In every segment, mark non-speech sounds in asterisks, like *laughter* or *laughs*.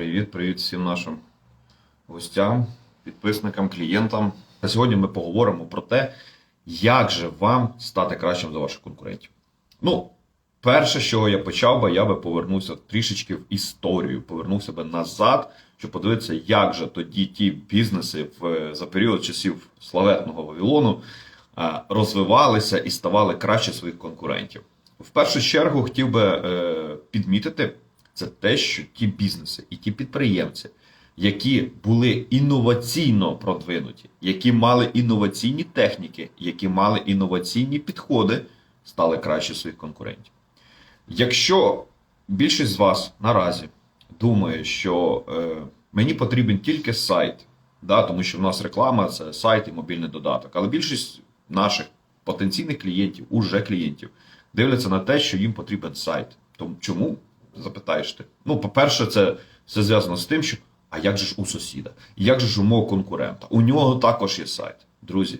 Привіт, привіт всім нашим гостям, підписникам, клієнтам. На сьогодні ми поговоримо про те, як же вам стати кращим за ваших конкурентів. Ну, перше, з чого я почав би, я би повернувся трішечки в історію, повернувся би назад, щоб подивитися, як же тоді ті бізнеси в, за період часів славетного Вавилону е, розвивалися і ставали краще своїх конкурентів. В першу чергу хотів би е, підмітити це те, що ті бізнеси і ті підприємці, які були інноваційно продвинуті, які мали інноваційні техніки, які мали інноваційні підходи, стали краще своїх конкурентів. Якщо більшість з вас наразі думає, що е, мені потрібен тільки сайт, да, тому що в нас реклама це сайт і мобільний додаток, але більшість наших потенційних клієнтів, уже клієнтів, дивляться на те, що їм потрібен сайт. Тому чому? Запитаєш ти. Ну, по-перше, це все зв'язано з тим, що а як же ж у сусіда? Як же ж у мого конкурента? У нього також є сайт. Друзі,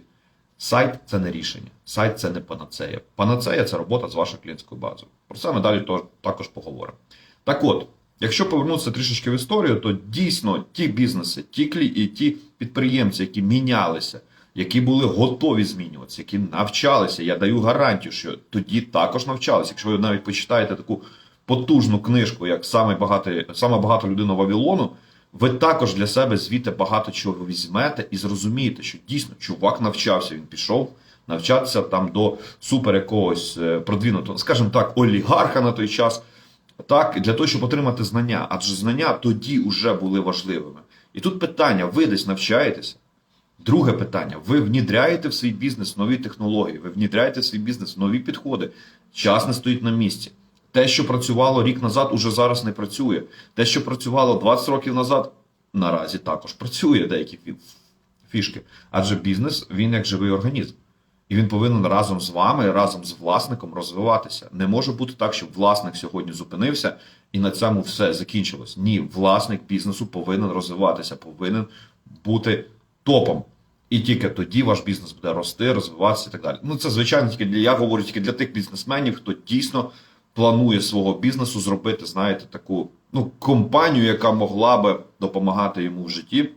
сайт це не рішення, сайт це не панацея. Панацея це робота з вашою клієнтською базою. Про це ми далі також поговоримо. Так от, якщо повернутися трішечки в історію, то дійсно ті бізнеси, ті клі... і ті підприємці, які мінялися, які були готові змінюватися, які навчалися, я даю гарантію, що тоді також навчалися. Якщо ви навіть почитаєте таку потужну книжку, як саме багато, саме багато людина Вавилону, ви також для себе звідти багато чого візьмете і зрозумієте, що дійсно чувак навчався, він пішов навчатися там до супер якогось е, продвинутого, скажімо так, олігарха на той час. Так, для того, щоб отримати знання, адже знання тоді вже були важливими. І тут питання: ви десь навчаєтеся? Друге питання: ви внідряєте в свій бізнес нові технології, ви внідряєте в свій бізнес нові підходи. Час не стоїть на місці. Те, що працювало рік назад, уже зараз не працює. Те, що працювало 20 років назад, наразі також працює деякі фішки. Адже бізнес він як живий організм. І він повинен разом з вами, разом з власником розвиватися. Не може бути так, щоб власник сьогодні зупинився і на цьому все закінчилось. Ні, власник бізнесу повинен розвиватися, повинен бути топом. І тільки тоді ваш бізнес буде рости, розвиватися і так далі. Ну це звичайно тільки для я говорю тільки для тих бізнесменів, хто дійсно планує свого бізнесу зробити, знаєте, таку ну, компанію, яка могла би допомагати йому в житті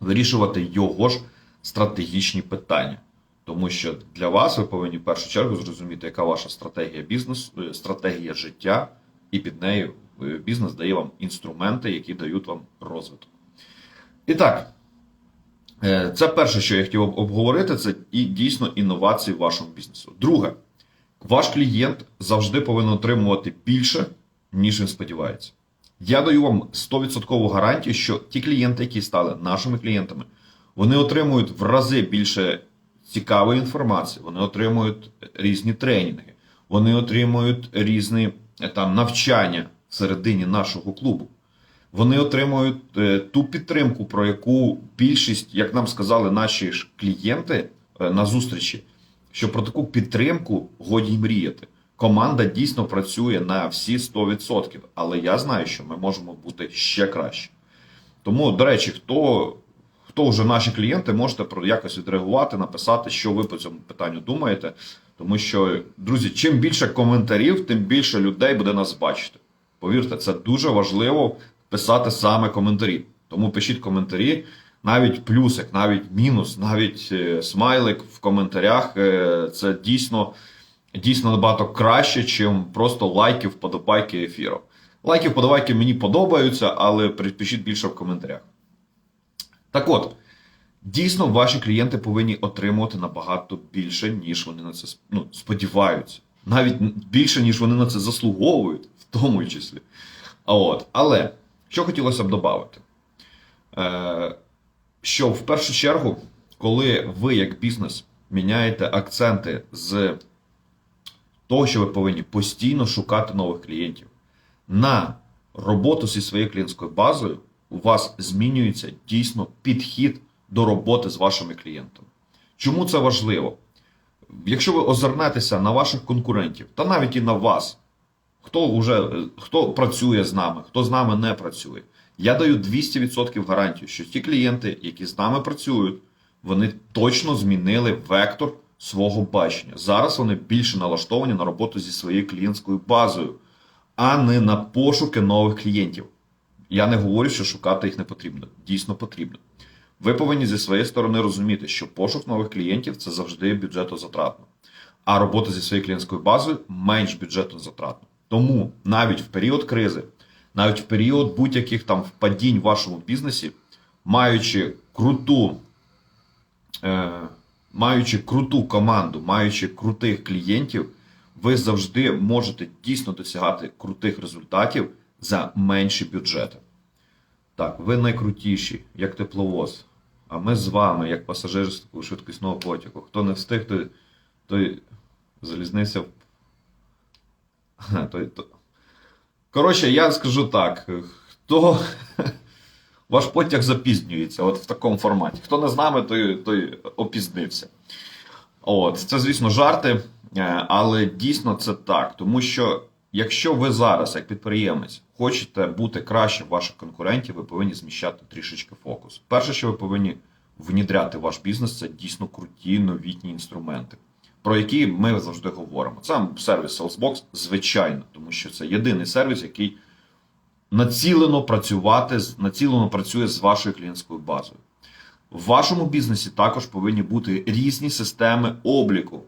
вирішувати його ж стратегічні питання. Тому що для вас ви повинні в першу чергу зрозуміти, яка ваша стратегія бізнесу, е, стратегія життя, і під нею е, бізнес дає вам інструменти, які дають вам розвиток. І так, е, це перше, що я хотів обговорити, це і дійсно інновації в вашому бізнесу. Друге, ваш клієнт завжди повинен отримувати більше, ніж він сподівається. Я даю вам 100% гарантію, що ті клієнти, які стали нашими клієнтами, вони отримують в рази більше цікавої інформації, вони отримують різні тренінги, вони отримують різні е, там навчання всередині нашого клубу. Вони отримують е, ту підтримку, про яку більшість, як нам сказали наші клієнти е, на зустрічі, що про таку підтримку годі мріяти. Команда дійсно працює на всі 100%, але я знаю, що ми можемо бути ще краще. Тому, до речі, хто, хто вже наші клієнти, можете про якось відреагувати, написати, що ви по цьому питанню думаєте. Тому що, друзі, чим більше коментарів, тим більше людей буде нас бачити. Повірте, це дуже важливо писати саме коментарі. Тому пишіть коментарі, навіть плюсик, навіть мінус, навіть е, смайлик в коментарях. е, Це дійсно, дійсно набагато краще, чим просто лайки, вподобайки ефіру. Лайки, вподобайки мені подобаються, але пишіть більше в коментарях. Так от, дійсно, ваші клієнти повинні отримувати набагато більше, ніж вони на це ну, сподіваються. Навіть більше, ніж вони на це заслуговують, в тому числі. От, але що хотілося б додати? Е, що в першу чергу, коли ви як бізнес міняєте акценти з того, що ви повинні постійно шукати нових клієнтів, на роботу зі своєю клієнтською базою, у вас змінюється дійсно підхід до роботи з вашими клієнтами. Чому це важливо? Якщо ви озирнетеся на ваших конкурентів, та навіть і на вас, хто вже хто працює з нами, хто з нами не працює, я даю 200% гарантію, що ті клієнти, які з нами працюють, вони точно змінили вектор свого бачення. Зараз вони більше налаштовані на роботу зі своєю клієнтською базою, а не на пошуки нових клієнтів. Я не говорю, що шукати їх не потрібно. Дійсно потрібно. Ви повинні зі своєї сторони розуміти, що пошук нових клієнтів це завжди бюджетозатратно, а робота зі своєю клієнтською базою менш бюджетозатратно. Тому навіть в період кризи, навіть в період будь-яких там впадінь в вашому бізнесі, маючи круту, е, маючи круту команду, маючи крутих клієнтів, ви завжди можете дійсно досягати крутих результатів за менші бюджети. Так, ви найкрутіші, як тепловоз. А ми з вами, як пасажири швидкісного потягу. Хто не встиг, той, той залізнився. *laughs* Той, то... Коротше, я скажу так: хто. *laughs* Ваш потяг запізнюється, от в такому форматі. Хто не з нами, той, той опізнився. От, це, звісно, жарти, е, але дійсно це так. Тому що якщо ви зараз, як підприємець, хочете бути краще ваших конкурентів, ви повинні зміщати трішечки фокус. Перше, що ви повинні внідряти в ваш бізнес, це дійсно круті новітні інструменти, про які ми завжди говоримо. Це сервіс Salesbox, звичайно, тому що це єдиний сервіс, який націлено працювати, націлено працює з вашою клієнтською базою. В вашому бізнесі також повинні бути різні системи обліку.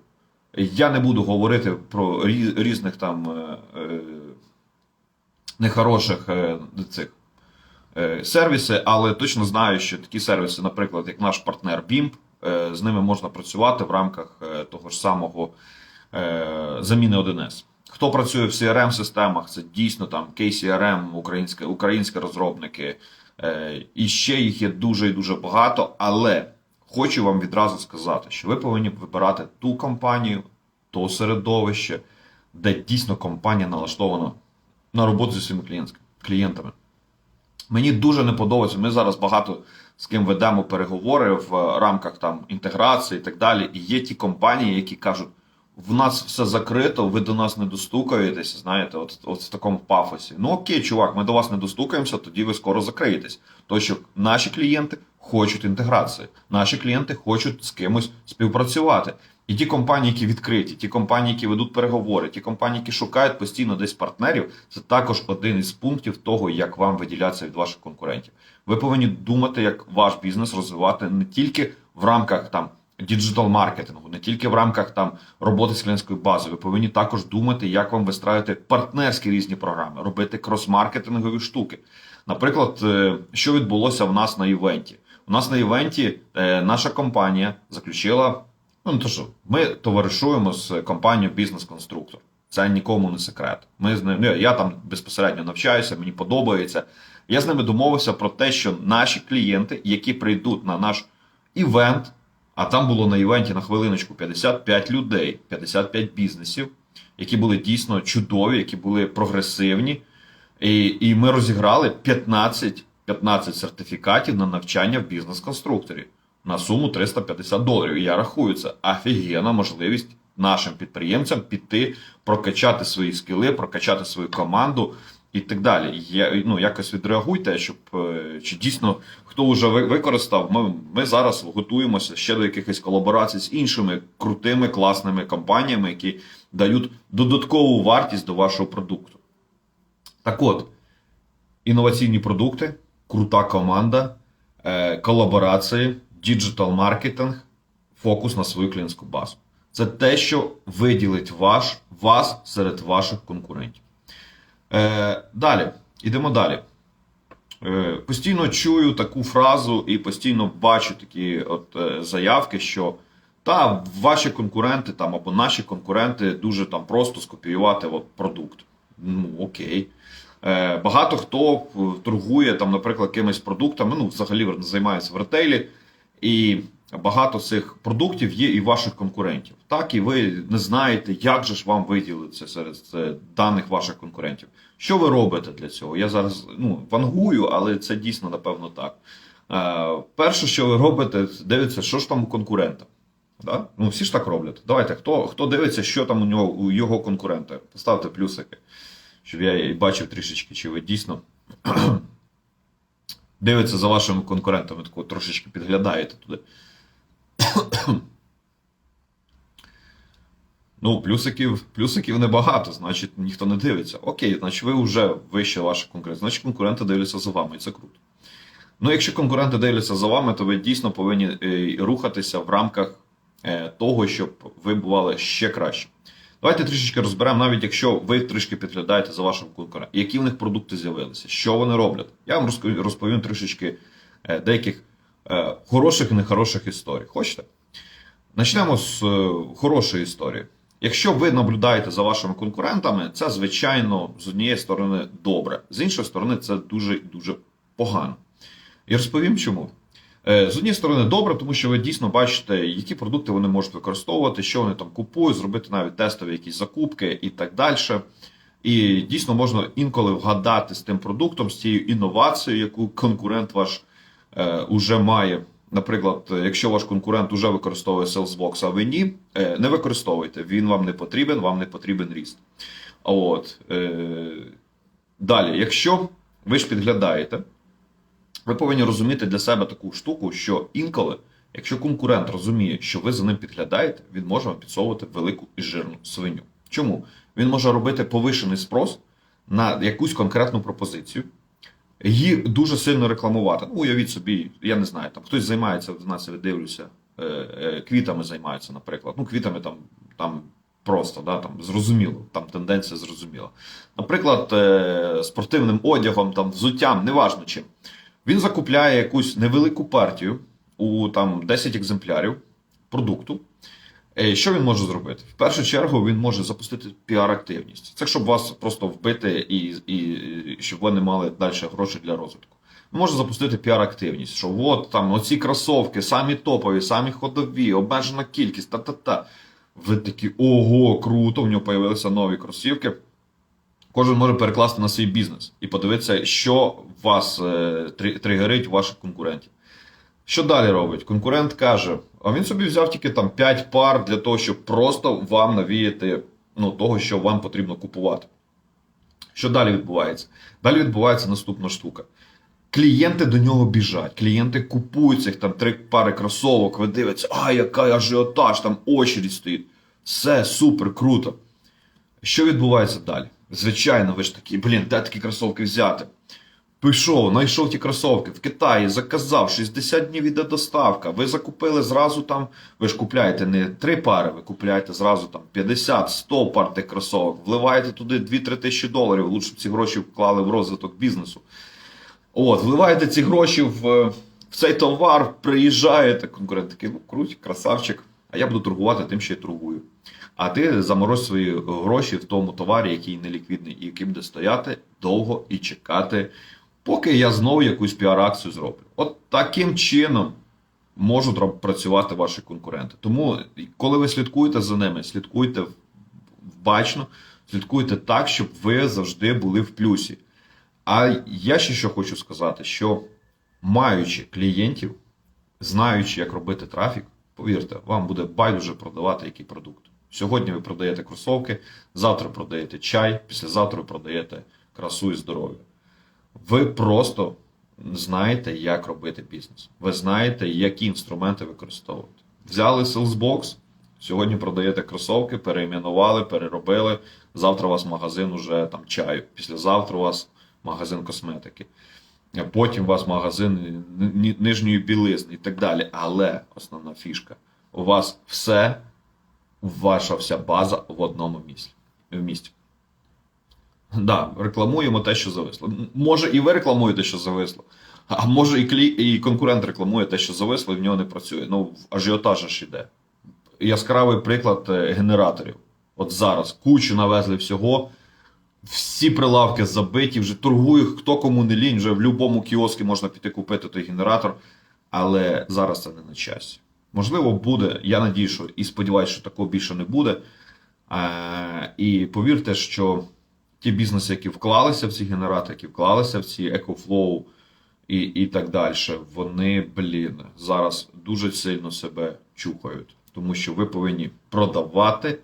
Я не буду говорити про різних там е, е, нехороших е, цих сервіси, але точно знаю, що такі сервіси, наприклад, як наш партнер BIMP, з ними можна працювати в рамках е, того ж самого е, заміни 1С. Хто працює в CRM-системах, це дійсно там KCRM, українські, українські розробники, е, і ще їх є дуже і дуже багато. Але хочу вам відразу сказати, що ви повинні вибирати ту компанію, то середовище, де дійсно компанія налаштована на роботу зі своїми клієнтами. Мені дуже не подобається. Ми зараз багато з ким ведемо переговори в е, рамках там інтеграції і так далі. І є ті компанії, які кажуть, в нас все закрито, ви до нас не достукаєтесь, знаєте, от, от в такому пафосі. Ну окей, чувак, ми до вас не достукаємося, тоді ви скоро закриєтесь. Тому що наші клієнти хочуть інтеграції, наші клієнти хочуть з кимось співпрацювати. І ті компанії, які відкриті, ті компанії, які ведуть переговори, ті компанії, які шукають постійно десь партнерів, це також один із пунктів того, як вам виділятися від ваших конкурентів. Ви повинні думати, як ваш бізнес розвивати не тільки в рамках там діджитал маркетингу, не тільки в рамках там роботи з клієнтською базою. Ви повинні також думати, як вам вистраювати партнерські різні програми, робити крос-маркетингові штуки. Наприклад, е, що відбулося в нас на івенті? У нас на івенті е, наша компанія заключила. Ну, то що, ми товаришуємо з компанією Бізнес-конструктор. Це нікому не секрет. Ми з ним, ну, я там безпосередньо навчаюся, мені подобається. Я з ними домовився про те, що наші клієнти, які прийдуть на наш івент, а там було на івенті на хвилиночку 55 людей, 55 бізнесів, які були дійсно чудові, які були прогресивні. І, і ми розіграли 15, 15 сертифікатів на навчання в бізнес-конструкторі на суму 350 доларів. Я рахую, це офігенна можливість нашим підприємцям піти, прокачати свої скіли, прокачати свою команду і так далі. Я, ну, якось відреагуйте, щоб е, чи дійсно хто вже використав. Ми, ми зараз готуємося ще до якихось колаборацій з іншими крутими, класними компаніями, які дають додаткову вартість до вашого продукту. Так от, інноваційні продукти, крута команда, е, колаборації, діджитал маркетинг, фокус на свою клієнтську базу. Це те, що виділить ваш, вас серед ваших конкурентів. Е, далі, ідемо далі. Е, постійно чую таку фразу і постійно бачу такі от е, заявки, що та ваші конкуренти там або наші конкуренти дуже там просто скопіювати от, продукт. Ну окей. Е, багато хто торгує там, наприклад, якимись продуктами, ну взагалі займається в ретейлі, і багато цих продуктів є і ваших конкурентів. Так, і ви не знаєте, як же ж вам виділитися серед е, даних ваших конкурентів. Що ви робите для цього? Я зараз ну, вангую, але це дійсно напевно так. Е, перше, що ви робите, дивіться, що ж там у конкурента. Да? Ну, всі ж так роблять. Давайте, хто, хто дивиться, що там у нього у його конкурента? Поставте плюсики, щоб я і бачив трішечки, чи ви дійсно дивиться за вашими конкурентами, тако трошечки підглядаєте туди. *coughs* Ну, плюсиків, плюсиків небагато, значить ніхто не дивиться. Окей, значить ви вже вище ваших конкурентів, значить конкуренти дивляться за вами, і це круто. Ну, якщо конкуренти дивляться за вами, то ви дійсно повинні е, рухатися в рамках е, того, щоб ви бували ще краще. Давайте трішечки розберемо, навіть якщо ви трішки підглядаєте за вашим конкурентом, які в них продукти з'явилися, що вони роблять. Я вам розповім трішечки е, деяких е, хороших і нехороших історій. Хочете? Почнемо з е, хорошої історії. Якщо ви наблюдаєте за вашими конкурентами, це звичайно з однієї сторони добре, з іншої сторони, це дуже дуже погано. І розповім чому. Е, З однієї сторони, добре, тому що ви дійсно бачите, які продукти вони можуть використовувати, що вони там купують, зробити навіть тестові якісь закупки і так далі. І дійсно можна інколи вгадати з тим продуктом, з тією інновацією, яку конкурент ваш е, уже має. Наприклад, якщо ваш конкурент уже використовує Salesbox, а ви ні, е, не використовуйте. Він вам не потрібен, вам не потрібен ріст. От, е, далі, якщо ви ж підглядаєте, ви повинні розуміти для себе таку штуку, що інколи, якщо конкурент розуміє, що ви за ним підглядаєте, він може вам підсовувати велику і жирну свиню. Чому? Він може робити повишений спрос на якусь конкретну пропозицію, її дуже сильно рекламувати. Ну, уявіть собі, я не знаю, там хтось займається, в нас я дивлюся, е, е, квітами займається, наприклад. Ну, квітами там, там просто, да, там зрозуміло, там тенденція зрозуміла. Наприклад, е, спортивним одягом, там, взуттям, неважно чим. Він закупляє якусь невелику партію у там 10 екземплярів продукту. Е, Що він може зробити? В першу чергу він може запустити піар-активність. Це щоб вас просто вбити і, і, щоб ви не мали далі гроші для розвитку. Може запустити піар-активність, що от там оці кросовки, самі топові, самі ходові, обмежена кількість, та-та-та. Ви такі, ого, круто, в нього з'явилися нові кросівки. Кожен може перекласти на свій бізнес і подивитися, що вас е, тригерить у ваших конкурентів. Що далі робить? Конкурент каже: а він собі взяв тільки там 5 пар для того, щоб просто вам навіяти ну, того, що вам потрібно купувати. Що далі відбувається? Далі відбувається наступна штука. Клієнти до нього біжать, клієнти купують цих там три пари кросовок, ви дивитеся, а який ажіотаж, там очередь стоїть. Все супер, круто. Що відбувається далі? Звичайно, ви ж такі, блін, де такі кросовки взяти? Пішов, знайшов ті кросовки в Китаї, заказав 60 днів іде доставка. Ви закупили зразу там, ви ж купляєте не три пари, ви купляєте зразу там 50-100 пар тих кросовок, вливаєте туди 2-3 тисячі доларів, лучше б ці гроші вклали в розвиток бізнесу. От, вливаєте ці гроші в, в цей товар, приїжджаєте, конкурент такий, ну круть, красавчик, а я буду торгувати тим, що я торгую. А ти заморозь свої гроші в тому товарі, який не ліквідний, і який буде стояти довго і чекати, поки я знову якусь піар-акцію зроблю. От таким чином можуть працювати ваші конкуренти. Тому, коли ви слідкуєте за ними, слідкуйте бачно, слідкуйте так, щоб ви завжди були в плюсі. А я ще що хочу сказати, що маючи клієнтів, знаючи, як робити трафік, повірте, вам буде байдуже продавати який продукт. Сьогодні ви продаєте кросовки, завтра продаєте чай, післязавтра продаєте красу і здоров'я. Ви просто знаєте, як робити бізнес. Ви знаєте, які інструменти використовувати. Взяли Salesbox, сьогодні продаєте кросовки, переіменували, переробили. Завтра у вас магазин уже там чаю, післязавтра у вас магазин косметики. Потім у вас магазин нижньої білизни і так далі. Але основна фішка: у вас все, ваша вся база в одному місці. В місті. Да, рекламуємо те, що зависло. Може, і ви рекламуєте, що зависло, а може і, клі... і конкурент рекламує те, що зависло, і в нього не працює. Ну, ажіотаж ж іде. Яскравий приклад е, генераторів. От зараз кучу навезли всього. Всі прилавки забиті, вже торгує хто кому не лінь, вже в будь-якому кіоскі можна піти купити той генератор, але зараз це не на часі. Можливо, буде. Я надію, що і сподіваюся, що такого більше не буде. Е, і повірте, що ті бізнеси, які вклалися в ці генератори, які вклалися в ці EcoFlow і, і так далі, вони, блін, зараз дуже сильно себе чухають. Тому що ви повинні продавати,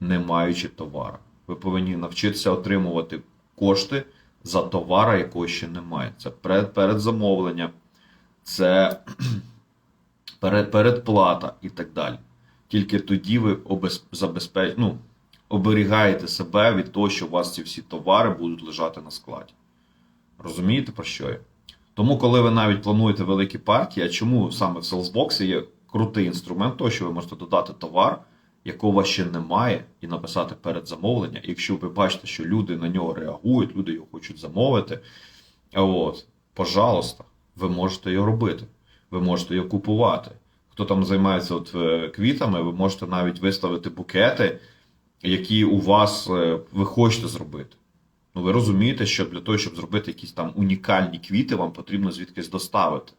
не маючи товара. Ви повинні навчитися отримувати кошти за товара, якого ще немає. Це перед, передзамовлення, це передплата і так далі. тільки тоді ви забезпеч... ну, оберігаєте себе від того, що у вас ці всі товари будуть лежати на складі. Розумієте про що я? Тому, коли ви навіть плануєте великі партії, а чому саме в Salesbox є крутий інструмент, того, що ви можете додати товар, якого у вас ще немає, і написати передзамовлення. І якщо ви бачите, що люди на нього реагують, люди його хочуть замовити, от, пожалуйста, ви можете його робити. Ви можете його купувати. Хто там займається от, е, квітами, ви можете навіть виставити букети, які у вас е, ви хочете зробити. Ну, ви розумієте, що для того, щоб зробити якісь там унікальні квіти, вам потрібно звідкись доставити.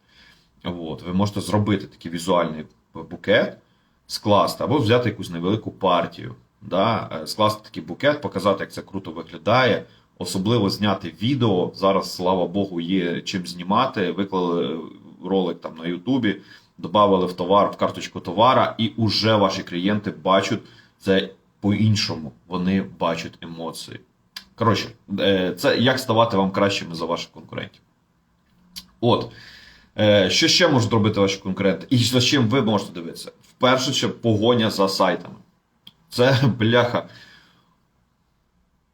От, ви можете зробити такий візуальний букет, скласти, або взяти якусь невелику партію, да, е, скласти такий букет, показати, як це круто виглядає, особливо зняти відео. Зараз, слава Богу, є чим знімати. Виклали ролик там на Ютубі, додали в товар, в карточку товара, і уже ваші клієнти бачать це по-іншому. Вони бачать емоції. Коротше, е, це як ставати вам кращими за ваших конкурентів. От. Е, Що ще можуть робити ваші конкуренти? І за чим ви можете дивитися? Вперше, ще погоня за сайтами. Це *laughs* бляха.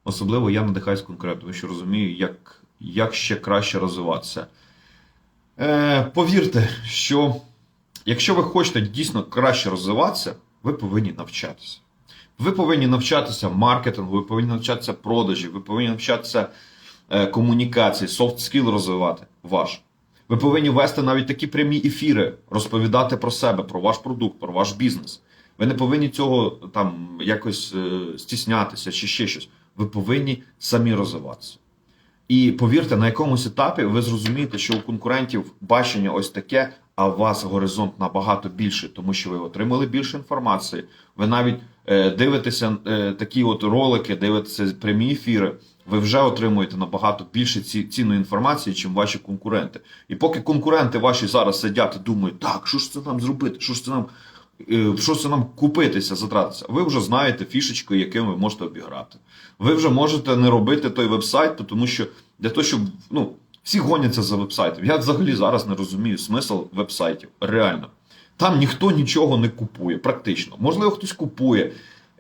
Особливо я надихаюсь конкурентом, тому що розумію, як, як ще краще розвиватися. Е, Повірте, що якщо ви хочете дійсно краще розвиватися, ви повинні навчатися. Ви повинні навчатися маркетингу, ви повинні навчатися продажі, ви повинні навчатися е, комунікації, софт скіл розвивати ваш. Ви повинні вести навіть такі прямі ефіри, розповідати про себе, про ваш продукт, про ваш бізнес. Ви не повинні цього там якось е, стіснятися чи ще щось. Ви повинні самі розвиватися. І повірте, на якомусь етапі ви зрозумієте, що у конкурентів бачення ось таке, а у вас горизонт набагато більший, тому що ви отримали більше інформації. Ви навіть е, дивитеся е, такі от ролики, дивитеся прямі ефіри. Ви вже отримуєте набагато більше ці, цінної інформації, чим ваші конкуренти. І поки конкуренти ваші зараз сидять і думають, так, що ж це нам зробити, що ж це нам, е, що ж це нам купитися, затратитися, ви вже знаєте фішечки, яким ви можете обіграти. Ви вже можете не робити той веб-сайт, тому що для того, щоб ну, всі гоняться за веб-сайтом. Я взагалі зараз не розумію смисл веб-сайтів. Реально. Там ніхто нічого не купує, практично. Можливо, хтось купує.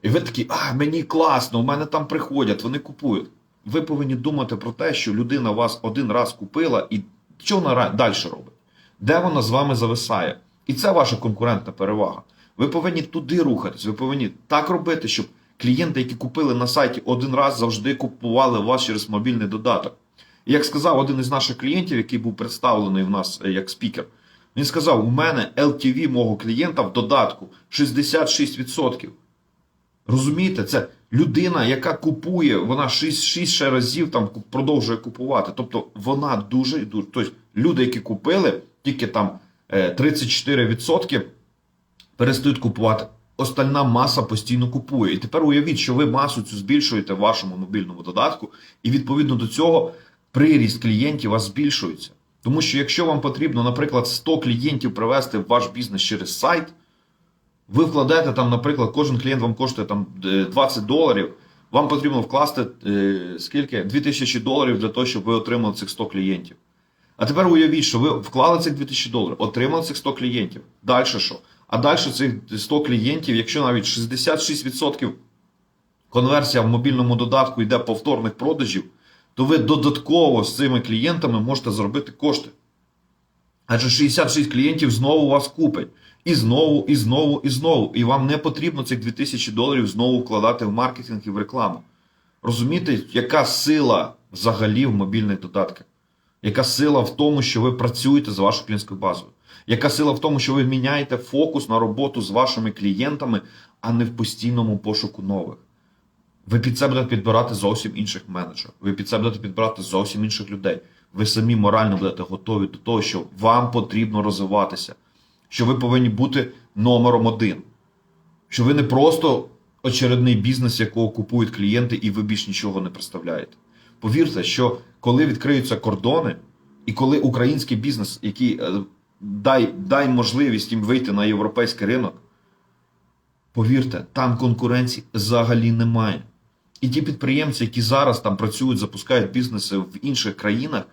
І ви такі, а, мені класно, у мене там приходять, вони купують. Ви повинні думати про те, що людина вас один раз купила, і що вона далі робить? Де вона з вами зависає? І це ваша конкурентна перевага. Ви повинні туди рухатись, ви повинні так робити, щоб клієнти, які купили на сайті один раз, завжди купували вас через мобільний додаток. І як сказав один із наших клієнтів, який був представлений в нас е, як спікер, він сказав: у мене LTV мого клієнта в додатку 66%. Розумієте, це людина, яка купує, вона 6, 6 ще разів там продовжує купувати. Тобто вона дуже дуже. Тобто люди, які купили, тільки там е, 34% перестають купувати. Остальна маса постійно купує. І тепер уявіть, що ви масу цю збільшуєте в вашому мобільному додатку, і відповідно до цього приріст клієнтів вас збільшується. Тому що якщо вам потрібно, наприклад, 100 клієнтів привести в ваш бізнес через сайт, ви вкладаєте там, наприклад, кожен клієнт вам коштує там 20 доларів. Вам потрібно вкласти е, скільки? 2000 доларів для того, щоб ви отримали цих 100 клієнтів. А тепер уявіть, що ви вклали цих 2000 доларів, отримали цих 100 клієнтів. Далі що? А далі цих 100 клієнтів, якщо навіть 66% конверсія в мобільному додатку йде повторних продажів, то ви додатково з цими клієнтами можете зробити кошти. Адже 66 клієнтів знову вас купять. І знову, і знову, і знову. І вам не потрібно цих 2000 доларів знову вкладати в маркетинг і в рекламу. Розумієте, яка сила взагалі в мобільних додатках? Яка сила в тому, що ви працюєте з вашою клієнтською базою? Яка сила в тому, що ви міняєте фокус на роботу з вашими клієнтами, а не в постійному пошуку нових? Ви під себе будете підбирати зовсім інших менеджерів. Ви під себе будете підбирати зовсім інших людей. Ви самі морально будете готові до того, що вам потрібно розвиватися, що ви повинні бути номером один. Що ви не просто очередний бізнес, якого купують клієнти, і ви більш нічого не представляєте. Повірте, що коли відкриються кордони, і коли український бізнес, який е, дай, дай можливість їм вийти на європейський ринок, повірте, там конкуренції взагалі немає. І ті підприємці, які зараз там працюють, запускають бізнеси в інших країнах,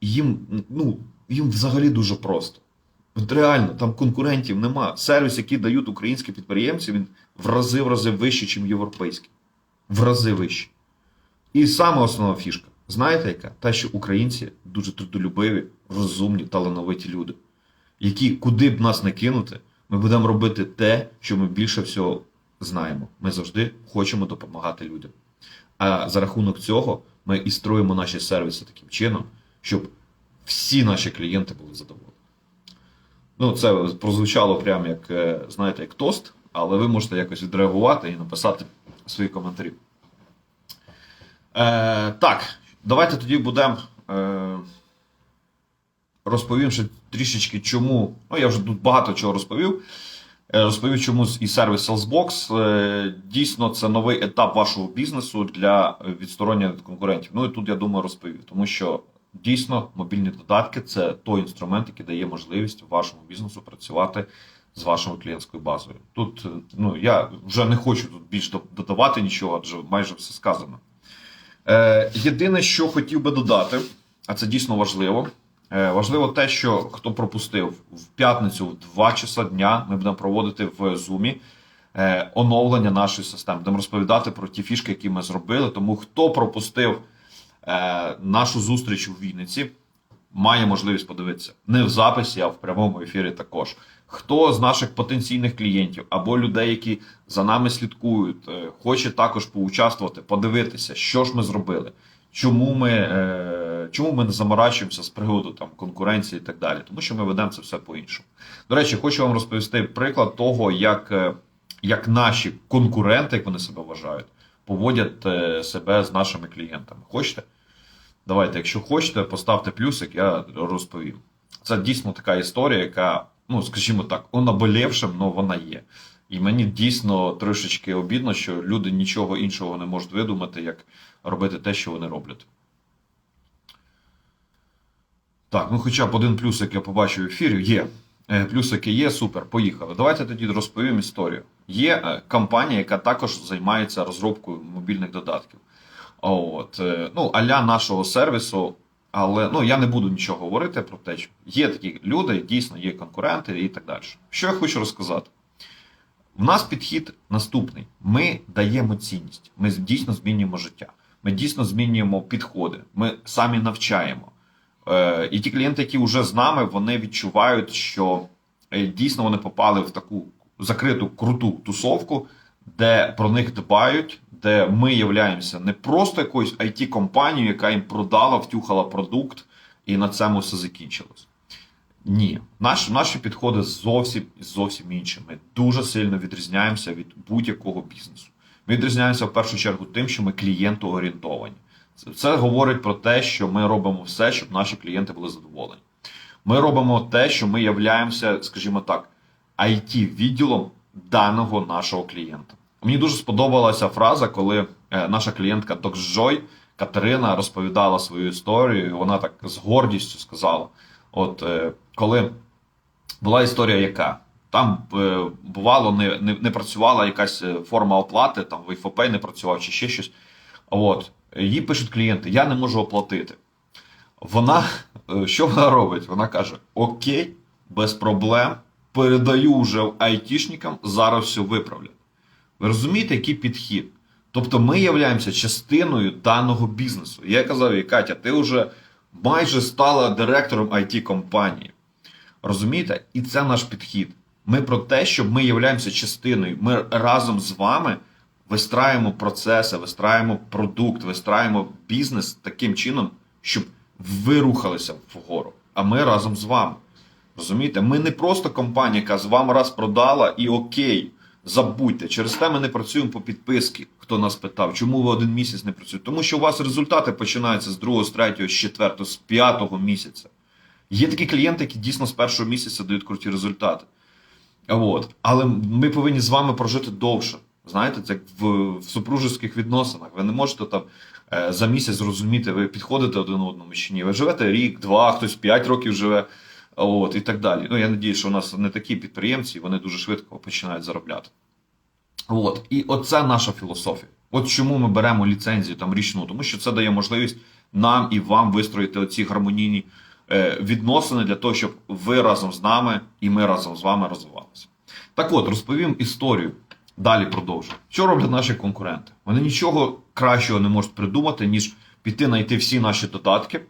їм, ну, їм взагалі дуже просто. От реально, там конкурентів нема. Сервіс, який дають українські підприємці, він в рази в рази вищий, ніж європейський. В рази вищий. І саме основна фішка. Знаєте яка? Те, що українці дуже трудолюбиві, розумні, талановиті люди, які куди б нас не кинути, ми будемо робити те, що ми більше всього знаємо. Ми завжди хочемо допомагати людям. А за рахунок цього ми і строїмо наші сервіси таким чином, щоб всі наші клієнти були задоволені. Ну, це прозвучало прямо як, е, знаєте, як тост, але ви можете якось відреагувати і написати свої коментарі. Е, так, давайте тоді будемо. Е, розповім ще трішечки, чому. Ну, я вже тут багато чого розповів. Е, Розповів, чому і сервіс Salesbox. Е, Дійсно, це новий етап вашого бізнесу для відсторонення від конкурентів. Ну і тут я думаю розповів, тому що дійсно мобільні додатки це той інструмент, який дає можливість вашому бізнесу працювати з вашою клієнтською базою. Тут е, ну я вже не хочу тут більш додавати нічого, адже майже все сказано. Е, єдине, що хотів би додати, а це дійсно важливо. Е, важливо те, що хто пропустив в п'ятницю в 2 часа дня ми будемо проводити в Zoom е, оновлення нашої системи. Будемо розповідати про ті фішки, які ми зробили. Тому хто пропустив нашу зустріч у Вінниці, має можливість подивитися не в записі, а в прямому ефірі також. Хто з наших потенційних клієнтів або людей, які за нами слідкують, е, хоче також поучаствувати, подивитися, що ж ми зробили, чому ми, е, чому ми не заморачуємося з приводу там, конкуренції і так далі. Тому що ми ведемо це все по-іншому. До речі, хочу вам розповісти приклад того, як, е, як наші конкуренти, як вони себе вважають, поводять себе з нашими клієнтами. Хочете? Давайте, якщо хочете, поставте плюсик, я розповім. Це дійсно така історія, яка, ну скажімо так, наболівшим, але вона є. І мені дійсно трошечки обідно, що люди нічого іншого не можуть видумати, як робити те, що вони роблять. Так, ну хоча б один плюсик я побачив в ефірі, є. Е, Плюсики є, супер, поїхали. Давайте тоді розповім історію. Є е, компанія, яка також займається розробкою мобільних додатків. От, е, ну, аля нашого сервісу, але ну, я не буду нічого говорити про те, що є такі люди, дійсно є конкуренти і так далі. Що я хочу розказати? У нас підхід наступний: ми даємо цінність, ми дійсно змінюємо життя, ми дійсно змінюємо підходи, ми самі навчаємо. Е, І ті клієнти, які вже з нами, вони відчувають, що е, дійсно вони попали в таку закриту круту тусовку, де про них дбають, де ми являємося не просто якоюсь IT-компанією, яка їм продала, втюхала продукт, і на цьому все закінчилось. Ні, Наш, наші підходи зовсім зовсім інші. Ми дуже сильно відрізняємося від будь-якого бізнесу. Ми відрізняємося в першу чергу тим, що ми клієнтоорієнтовані. Це, це говорить про те, що ми робимо все, щоб наші клієнти були задоволені. Ми робимо те, що ми являємося, скажімо так, it відділом даного нашого клієнта. Мені дуже сподобалася фраза, коли е, наша клієнтка Докжой Катерина розповідала свою історію, вона так з гордістю сказала: от е, коли була історія, яка там е, бувало, не, не, не працювала якась форма оплати, там Wi-Fi не працював чи ще щось. От, їй пишуть клієнти, я не можу оплатити. Вона що вона робить? Вона каже: Окей, без проблем, передаю вже айтішникам, зараз все виправлять. Ви розумієте, який підхід? Тобто ми являємося частиною даного бізнесу. Я казав, їй, Катя, ти вже майже стала директором it компанії. Розумієте? І це наш підхід. Ми про те, що ми являємося частиною. Ми разом з вами вистраюємо процеси, вистраюємо продукт, вистраюємо бізнес таким чином, щоб ви рухалися вгору. А ми разом з вами. Розумієте? Ми не просто компанія, яка з вами раз продала і окей, забудьте. Через те ми не працюємо по підписки. Хто нас питав, чому ви один місяць не працюєте? Тому що у вас результати починаються з другого, з третього, з четвертого, з п'ятого місяця. Є такі клієнти, які дійсно з першого місяця дають круті результати. От. Але ми повинні з вами прожити довше. Знаєте, це як в, в супружеських відносинах. Ви не можете там е, за місяць зрозуміти, ви підходите один одному чи ні. Ви живете рік, два, хтось п'ять років живе, от, і так далі. Ну, я надію, що у нас не такі підприємці, вони дуже швидко починають заробляти. От. І оце наша філософія. От чому ми беремо ліцензію там річну, тому що це дає можливість нам і вам вистроїти оці гармонійні е, відносини для того, щоб ви разом з нами і ми разом з вами розвивалися. Так от, розповім історію. Далі продовжу. Що роблять наші конкуренти? Вони нічого кращого не можуть придумати, ніж піти знайти всі наші додатки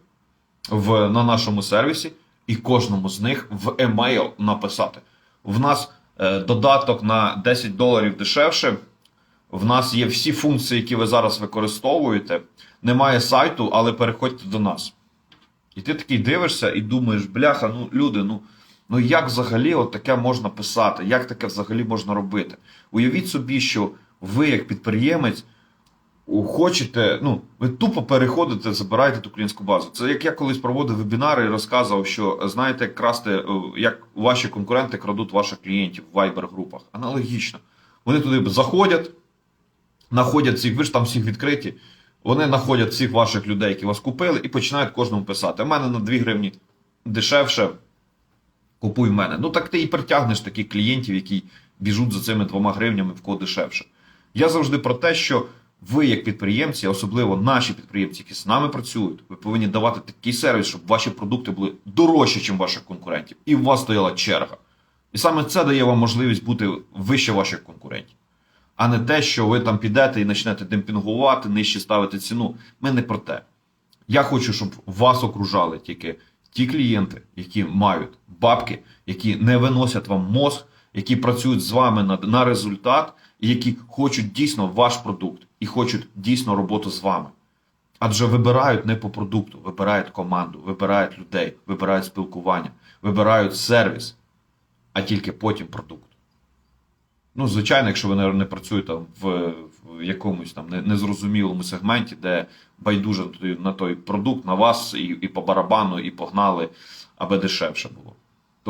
в, на нашому сервісі і кожному з них в емейл написати. В нас додаток на 10 доларів дешевше. В нас є всі функції, які ви зараз використовуєте. Немає сайту, але переходьте до нас. І ти такий дивишся і думаєш, бляха, ну люди, ну, ну як взагалі от таке можна писати, як таке взагалі можна робити? Уявіть собі, що ви, як підприємець, хочете, ну, ви тупо переходите, забираєте ту клієнтську базу. Це як я колись проводив вебінари і розказував, що знаєте, як красти, е, як ваші конкуренти крадуть ваших клієнтів в Viber-групах. Аналогічно. Вони туди заходять, знаходять цих, ви ж там всіх відкриті. Вони знаходять всіх ваших людей, які вас купили, і починають кожному писати: у мене на 2 гривні дешевше, купуй в мене. Ну так ти і притягнеш таких клієнтів, які біжуть за цими двома гривнями в кого дешевше. Я завжди про те, що ви, як підприємці, особливо наші підприємці, які з нами працюють, ви повинні давати такий сервіс, щоб ваші продукти були дорожчі, ніж ваших конкурентів, і у вас стояла черга. І саме це дає вам можливість бути вище ваших конкурентів. А не те, що ви там підете і почнете демпінгувати, нижче ставити ціну. Ми не про те. Я хочу, щоб вас окружали тільки ті клієнти, які мають бабки, які не виносять вам мозг, які працюють з вами на, на результат, і які хочуть дійсно ваш продукт і хочуть дійсно роботу з вами. Адже вибирають не по продукту, вибирають команду, вибирають людей, вибирають спілкування, вибирають сервіс, а тільки потім продукт. Ну, звичайно, якщо ви не, працюєте в, якомусь там незрозумілому сегменті, де байдуже на той продукт, на вас і, і по барабану, і погнали, аби дешевше було.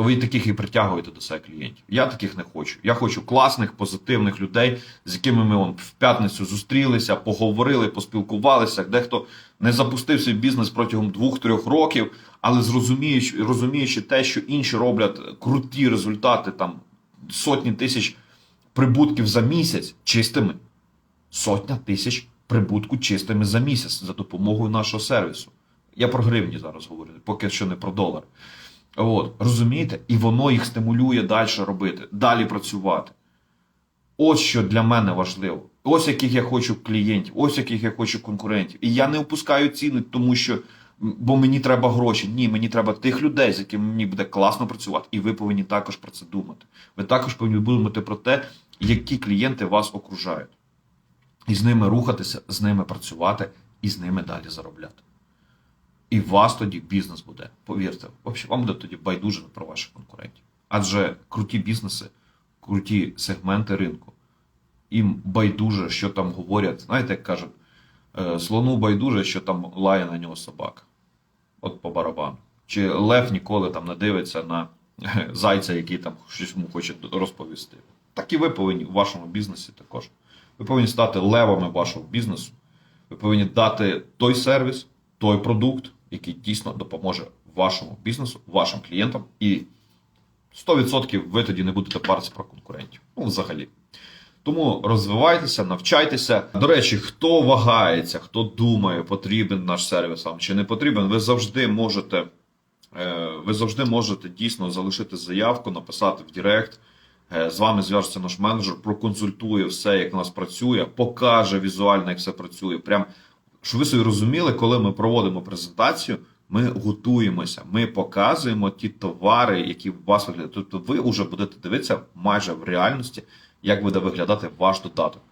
То ви таких і притягуєте до себе клієнтів. Я таких не хочу. Я хочу класних, позитивних людей, з якими ми он, в п'ятницю зустрілися, поговорили, поспілкувалися. Дехто не запустив свій бізнес протягом двох-трьох років, але зрозуміючи, розуміючи те, що інші роблять круті результати, там сотні тисяч прибутків за місяць чистими. Сотня тисяч прибутку чистими за місяць за допомогою нашого сервісу. Я про гривні зараз говорю, поки що не про долар. От, розумієте? І воно їх стимулює далі робити, далі працювати. Ось що для мене важливо. Ось яких я хочу клієнтів, ось яких я хочу конкурентів. І я не опускаю ціни, тому що бо мені треба гроші. Ні, мені треба тих людей, з якими мені буде класно працювати. І ви повинні також про це думати. Ви також повинні думати про те, які клієнти вас окружають. І з ними рухатися, з ними працювати і з ними далі заробляти. І у вас тоді бізнес буде. Повірте, взагалі, вам буде тоді байдуже про ваших конкурентів. Адже круті бізнеси, круті сегменти ринку. Їм байдуже, що там говорять. Знаєте, як кажуть, е, слону байдуже, що там лає на нього собака. От по барабану. Чи лев ніколи там не дивиться на *laughs* зайця, який там щось йому хоче розповісти. Так і ви повинні в вашому бізнесі також. Ви повинні стати левами вашого бізнесу. Ви повинні дати той сервіс, той продукт, який дійсно допоможе вашому бізнесу, вашим клієнтам, і 100% ви тоді не будете паритися про конкурентів. Ну, взагалі. Тому розвивайтеся, навчайтеся. До речі, хто вагається, хто думає, потрібен наш сервіс вам чи не потрібен, ви завжди можете, е, ви завжди можете дійсно залишити заявку, написати в Директ. Е, З вами зв'яжеться наш менеджер, проконсультує все, як у нас працює, покаже візуально, як все працює. Прям, щоб ви собі розуміли, коли ми проводимо презентацію, ми готуємося, ми показуємо ті товари, які у вас виглядають. Тобто ви вже будете дивитися майже в реальності, як буде виглядати ваш додаток.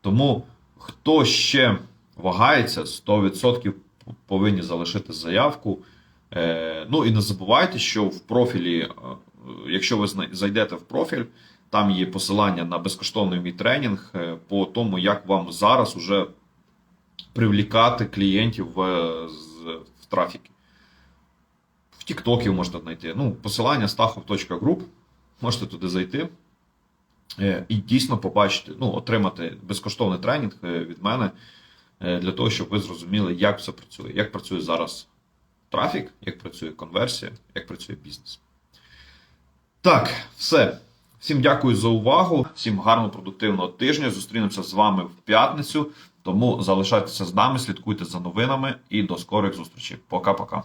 Тому хто ще вагається, 100% повинні залишити заявку. Е, ну і не забувайте, що в профілі, е, якщо ви зайдете в профіль, там є посилання на безкоштовний мій тренінг е, по тому, як вам зараз уже привлікати клієнтів в, в трафіки. В Тіктокі можете знайти. Ну, посилання stachov.group, можете туди зайти. І дійсно побачити, ну, отримати безкоштовний тренінг е, від мене е, для того, щоб ви зрозуміли, як все працює, як працює зараз трафік, як працює конверсія, як працює бізнес. Так, все. Всім дякую за увагу. Всім гарного продуктивного тижня. Зустрінемося з вами в п'ятницю. Тому залишайтеся з нами, слідкуйте за новинами і до скорих зустрічей. Пока-пока.